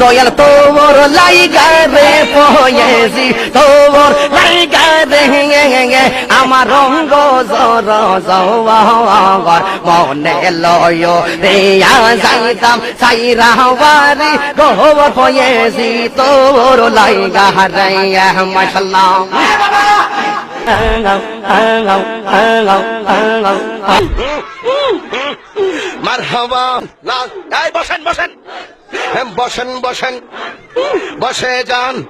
দয়াল তোর লাইগা রে পয়েছি তোর লাইগা রে আমার রঙ্গ জর জওয়ার মনে লয় রে যাইতাম সাইরা বাড়ি গোবর পয়েছি তোর লাইগা রে মাশাল্লাহ। মারহাবা এই বসেন বসেন। বসেন বসেন। বসে যান।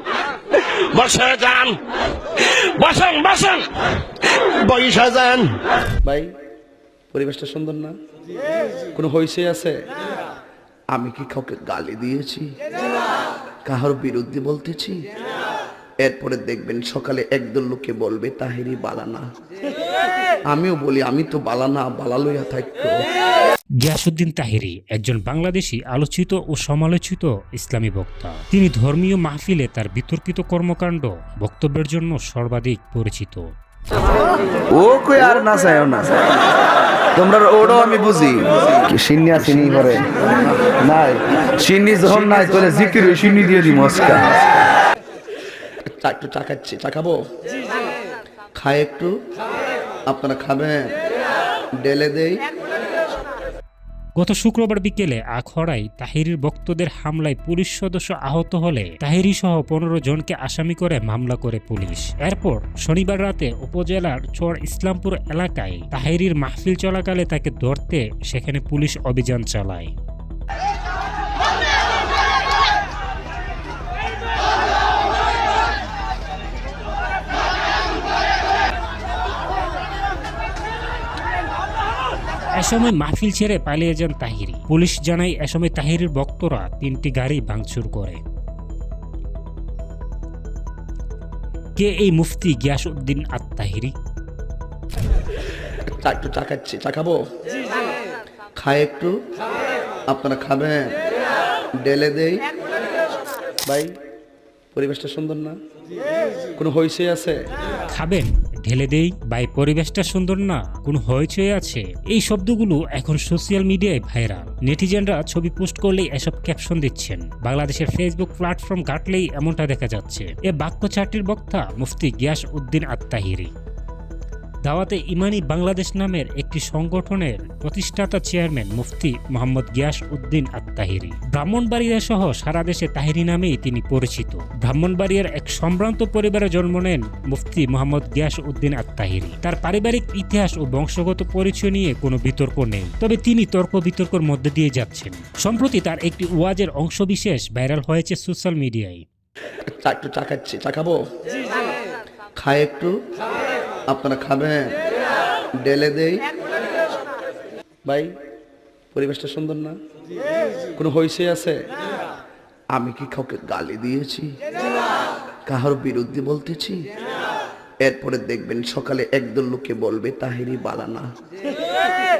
বসে যান। বসেন বসেন। বইসা যান। ভাই পরিবেশটা সুন্দর না? কোনো হইসে আছে? আমি কি কাউকে গালি দিয়েছি? কাহার বিরুদ্ধে বলতেছি? এরপরে দেখবেন সকালে একদল লোকে বলবে তাহেরি বালানা আমিও বলি আমি তো বালানা বালা লইয়া থাকতো গিয়াসুদ্দিন তাহিরি একজন বাংলাদেশি আলোচিত ও সমালোচিত ইসলামী বক্তা। তিনি ধর্মীয় মাহফিলে তার বিতর্কিত কর্মকাণ্ড বক্তব্যের জন্য সর্বাধিক পরিচিত। ও কই আর না চাইও না। তোমরা ওটাও আমি বুঝি। কি সিন্নি আসিনি করে নাই। সিন্নি যখন নাই তোরে জিকির সিন্নি দিয়ে দিই মস্কা একটু চা খাচ্ছি। খায় একটু। আপনারা খাবেন? ডেলে দেই। গত শুক্রবার বিকেলে আখড়ায় তাহিরির ভক্তদের হামলায় পুলিশ সদস্য আহত হলে তাহিরি সহ পনেরো জনকে আসামি করে মামলা করে পুলিশ। এরপর শনিবার রাতে উপজেলার চর ইসলামপুর এলাকায় তাহিরির মাহফিল চলাকালে তাকে ধরতে সেখানে পুলিশ অভিযান চালায়। এসময় মাহফিল ছেড়ে পালিয়ে যান তাহিরি। পুলিশ জানায় এসময় তাহিরির ভক্তরা তিনটি গাড়ি ভাঙচুর করে। কে এই মুফতি গিয়াসউদ্দিন আত তাহিরি চা একটু চা খাচ্ছি। চা খায় একটু। আপনারা খাবেন? ডেলে দেই। ভাই পরিবেশটা সুন্দর না? কোনো হইসে আছে? খাবেন? ঢেলে দেই? বা এই পরিবেশটা সুন্দর না? কোন হইচই আছে? এই শব্দগুলো এখন সোশ্যাল মিডিয়ায় ভাইরাল। নেটিজেনরা ছবি পোস্ট করলেই এসব ক্যাপশন দিচ্ছেন। বাংলাদেশের ফেসবুক প্ল্যাটফর্ম ঘাটলেই এমনটা দেখা যাচ্ছে। এ বাক্য চারটির বক্তা মুফতি গিয়াস উদ্দিন আত্মাহিরি দাওয়াতে ইমানি বাংলাদেশ নামের একটি সংগঠনের প্রতিষ্ঠাতা চেয়ারম্যান মুফতি মোহাম্মদ গিয়াস উদ্দিন আত্মাহিরি ব্রাহ্মণবাড়িয়া সহ সারা দেশে তাহিরি নামেই তিনি পরিচিত। ব্রাহ্মণবাড়িয়ার এক সম্ভ্রান্ত পরিবারে জন্ম নেন মুফতি মোহাম্মদ গিয়াস উদ্দিন আত্মাহিরি তার পারিবারিক ইতিহাস ও বংশগত পরিচয় নিয়ে কোনো বিতর্ক নেই, তবে তিনি তর্ক বিতর্কের মধ্যে দিয়ে যাচ্ছেন। সম্প্রতি তার একটি ওয়াজের অংশবিশেষ ভাইরাল হয়েছে সোশ্যাল মিডিয়ায়। একটু চা খাচ্ছি খায় একটু। আপনারা খাবেন? ডেলে দেই। ভাই, পরিবেশটা সুন্দর না? কোনো হইসে আছে? আমি কি কাউকে গালি দিয়েছি? কাহার বিরুদ্ধে বলতেছি? এরপরে দেখবেন সকালে একদল লোকে বলবে, তাহেরি বালানা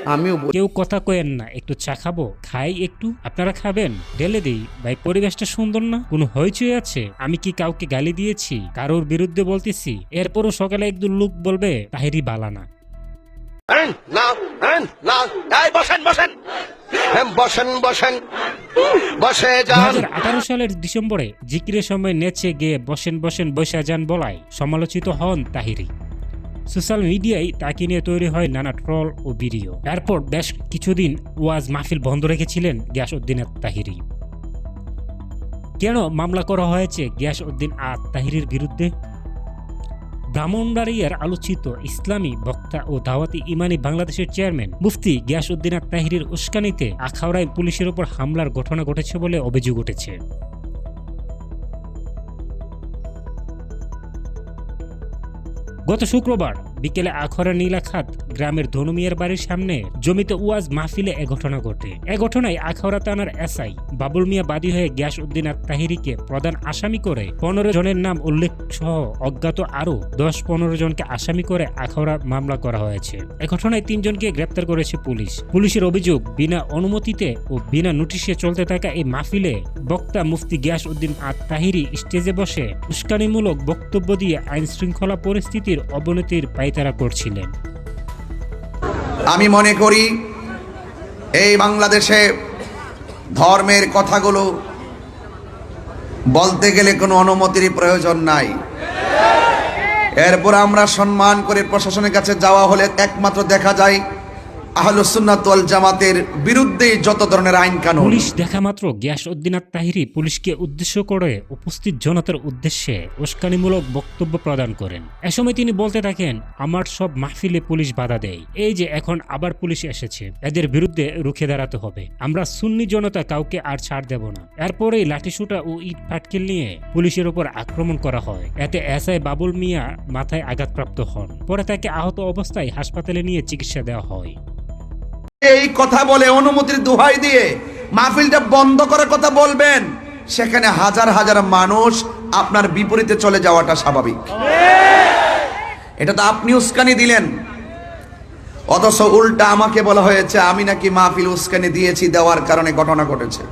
আমিও কেউ কথা কয়েন না একটু চা খাব খাই একটু আপনারা খাবেন ঢেলে দিই। ভাই পরিবেশটা সুন্দর না? কোনো হইচই আছে? আমি কি কাউকে গালি দিয়েছি? কারোর বিরুদ্ধে বলতেছি? এরপরও সকালে একদল লোক বলবে তাহিরি বালানা এই, না এই, না বসেন বসেন। বসেন বসেন। বসে দু যান সালের ডিসেম্বরে জিকিরের সময় নেচে গিয়ে বসেন বসেন বৈশা যান বলায় সমালোচিত হন তাহিরি সোশ্যাল মিডিয়ায় তাকে নিয়ে তৈরি হয় নানা ট্রল ও ভিডিও। এরপর বেশ কিছুদিন ওয়াজ মাহফিল বন্ধ রেখেছিলেন গ্যাস উদ্দিন তাহিরি কেন মামলা করা হয়েছে গ্যাস উদ্দিন আত তাহিরির বিরুদ্ধে? ব্রাহ্মণবাড়িয়ার আলোচিত ইসলামী বক্তা ও দাওয়াতি ইমানি বাংলাদেশের চেয়ারম্যান মুফতি গিয়াস উদ্দিন তাহিরির উস্কানিতে আখাউড়ায় পুলিশের ওপর হামলার ঘটনা ঘটেছে বলে অভিযোগ উঠেছে। গত শুক্রবার বিকেলে আখড়া নীলাখাত গ্রামের ধনুমিয়ার বাড়ির সামনে জমিতে ওয়াজ মাহফিলে এ ঘটনা ঘটে। এ ঘটনায় আখাউড়া থানার এসআই বাবুল মিয়া বাদী হয়ে গ্যাস উদ্দিন আর তাহিরিকে প্রধান আসামি করে পনেরো জনের নাম উল্লেখ সহ অজ্ঞাত আরও দশ পনেরো জনকে আসামি করে আখাউড়া মামলা করা হয়েছে। এ ঘটনায় তিনজনকে গ্রেপ্তার করেছে পুলিশ। পুলিশের অভিযোগ, বিনা অনুমতিতে ও বিনা নোটিশে চলতে থাকা এই মাহফিলে বক্তা মুফতি গ্যাস উদ্দিন আর তাহিরি স্টেজে বসে উস্কানিমূলক বক্তব্য দিয়ে আইন শৃঙ্খলা পরিস্থিতির অবনতির পাইতারা করছিলেন আমি মনে করি এই বাংলাদেশে ধর্মের কথাগুলো বলতে গেলে কোনো অনুমতির প্রয়োজন নাই। এরপর আমরা সম্মান করে প্রশাসনের কাছে যাওয়া হলে একমাত্র দেখা যায় আহলুসুন্নাত জামাতের বিরুদ্ধে যত ধরনের আইন কানুন। পুলিশ দেখা মাত্র গ্যাস উদ্দিনাত তাহিরি পুলিশকে উদ্দেশ্য করে উপস্থিত জনতার উদ্দেশ্যে উস্কানিমূলক বক্তব্য প্রদান করেন। এ সময় তিনি বলতে থাকেন, আমার সব মাহফিলে পুলিশ বাধা দেয়। এই যে এখন আবার পুলিশ এসেছে, এদের বিরুদ্ধে রুখে দাঁড়াতে হবে। আমরা সুন্নি জনতা কাউকে আর ছাড় দেব না। এরপরেই লাঠিসুটা ও ইট পাটকেল নিয়ে পুলিশের উপর আক্রমণ করা হয়। এতে এসআই বাবুল মিয়া মাথায় আঘাতপ্রাপ্ত হন। পরে তাকে আহত অবস্থায় হাসপাতালে নিয়ে চিকিৎসা দেওয়া হয়। এই কথা বলে অনুমতির দোহাই দিয়ে মাহফিলটা বন্ধ করার কথা বলবেন, সেখানে হাজার হাজার মানুষ আপনার বিপরীতে চলে যাওয়াটা স্বাভাবিক। এটা তো আপনি উস্কানি দিলেন। অথচ উল্টা আমাকে বলা হয়েছে, আমি নাকি মাহফিল উস্কানি দিয়েছি, দেওয়ার কারণে ঘটনা ঘটেছে।